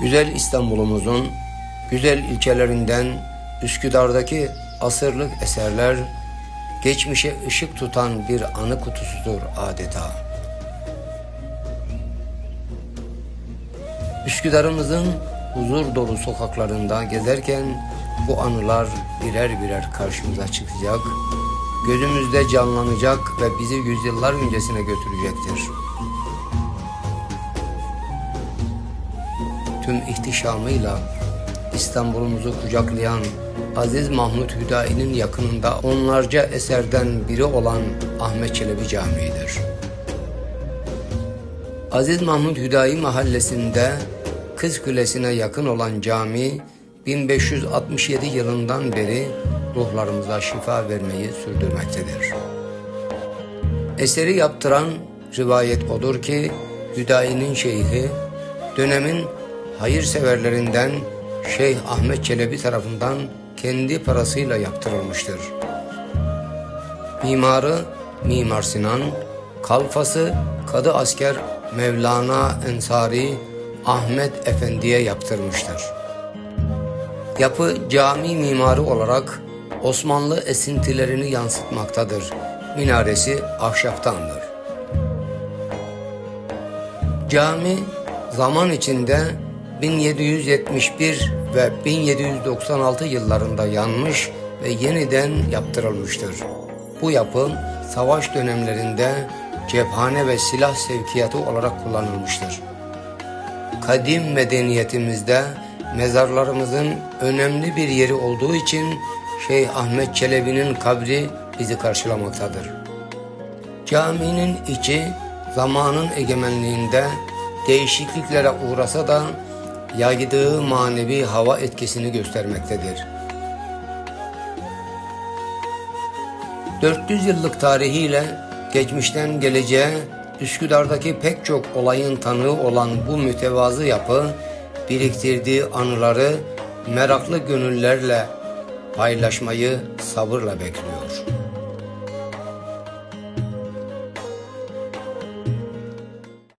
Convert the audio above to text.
Güzel İstanbul'umuzun güzel ilçelerinden Üsküdar'daki asırlık eserler geçmişe ışık tutan bir anı kutusudur adeta. Üsküdar'ımızın huzur dolu sokaklarında gezerken bu anılar birer birer karşımıza çıkacak, gözümüzde canlanacak ve bizi yüzyıllar öncesine götürecektir. Tüm ihtişamıyla İstanbul'umuzu kucaklayan Aziz Mahmut Hüdayi'nin yakınında onlarca eserden biri olan Ahmet Çelebi Camii'dir. Aziz Mahmut Hüdayi mahallesinde Kız Kulesi'ne yakın olan cami 1567 yılından beri ruhlarımıza şifa vermeyi sürdürmektedir. Eseri yaptıran rivayet odur ki Hüdayi'nin şeyhi dönemin hayırseverlerinden Şeyh Ahmet Çelebi tarafından kendi parasıyla yaptırılmıştır. Mimarı Mimar Sinan, kalfası Kadı Asker Mevlana Ensari Ahmet Efendi'ye yaptırmıştır. Yapı cami mimarı olarak Osmanlı esintilerini yansıtmaktadır. Minaresi ahşaptandır. Cami zaman içinde 1771 ve 1796 yıllarında yanmış ve yeniden yaptırılmıştır. Bu yapı savaş dönemlerinde cephane ve silah sevkiyatı olarak kullanılmıştır. Kadim medeniyetimizde mezarlarımızın önemli bir yeri olduğu için Şeyh Ahmet Çelebi'nin kabri bizi karşılamaktadır. Caminin içi zamanın egemenliğinde değişikliklere uğrasa da yaydığı manevi hava etkisini göstermektedir. 400 yıllık tarihiyle geçmişten geleceğe Üsküdar'daki pek çok olayın tanığı olan bu mütevazı yapı biriktirdiği anıları meraklı gönüllerle paylaşmayı sabırla bekliyor.